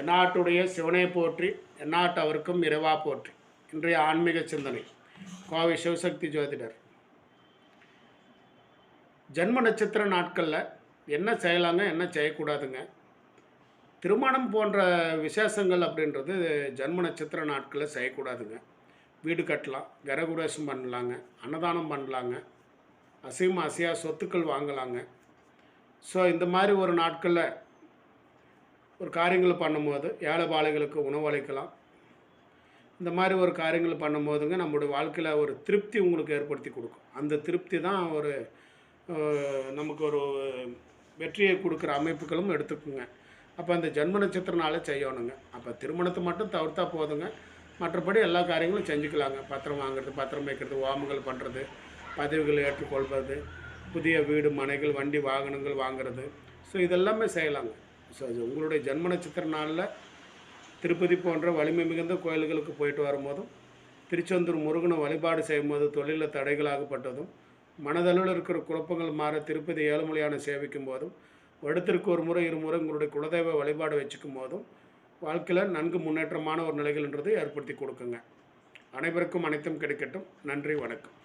தென்னாட்டுடைய சிவனை போற்றி எந்நாட்டவருக்கும் இறைவா போற்றி. இன்றைய ஆன்மீக சிந்தனை கோவை சிவசக்தி ஜோதிடர். ஜென்ம நட்சத்திர நாட்களில் என்ன செய்யலாங்க என்ன செய்யக்கூடாதுங்க? திருமணம் போன்ற விசேஷங்கள் அப்படின்றது ஜென்ம நட்சத்திர நாட்களில் செய்யக்கூடாதுங்க. வீடு கட்டலாம் கரகுரேசம் பண்ணலாங்க அன்னதானம் பண்ணலாங்க அசைவம் அசையா சொத்துக்கள் வாங்கலாங்க. ஸோ இந்த மாதிரி ஒரு நாட்களில் ஒரு காரியங்கள் பண்ணும்போது ஏழை பாலைகளுக்கு உணவளிக்கலாம் இந்த மாதிரி ஒரு காரியங்கள் பண்ணும்போதுங்க நம்மளுடைய வாழ்க்கையில் ஒரு திருப்தி உங்களுக்கு ஏற்படுத்தி கொடுக்கும். அந்த திருப்தி தான் ஒரு நமக்கு ஒரு வெற்றியை கொடுக்குற அமைப்புகளும் எடுத்துக்குங்க. அப்போ அந்த ஜென்ம நட்சத்திரனால செய்யணுங்க. அப்போ திருமணத்தை மட்டும் தவிர்த்தா போதுங்க. மற்றபடி எல்லா காரியங்களும் செஞ்சுக்கலாங்க. பத்திரம் வாங்குறது பத்திரம் வைக்கிறது ஓமங்கள் பண்ணுறது பதவிகள் ஏற்றுக்கொள்வது புதிய வீடு மனைகள் வண்டி வாகனங்கள் வாங்குறது. ஸோ இதெல்லாமே செய்யலாங்க. உங்களுடைய ஜென்ம நட்சத்திர நாளில் திருப்பதி போன்ற வலிமை மிகுந்த கோயில்களுக்கு போயிட்டு வரும்போதும் திருச்செந்தூர் முருகனை வழிபாடு செய்யும்போது தொழிலில் தடைகளாகப்பட்டதும் மனதளவில் இருக்கிற குழப்பங்கள் மாற திருப்பதி ஏழுமலையான சேவிக்கும் போதும் வருடத்திற்கு ஒரு முறை இருமுறை உங்களுடைய குலதெய்வ வழிபாடு வச்சுக்கும் போதும் வாழ்க்கையில் நன்கு முன்னேற்றமான ஒரு நிலைகள்ன்றது ஏற்படுத்தி கொடுக்குங்க. அனைவருக்கும் அனைத்தும் கிடைக்கட்டும். நன்றி வணக்கம்.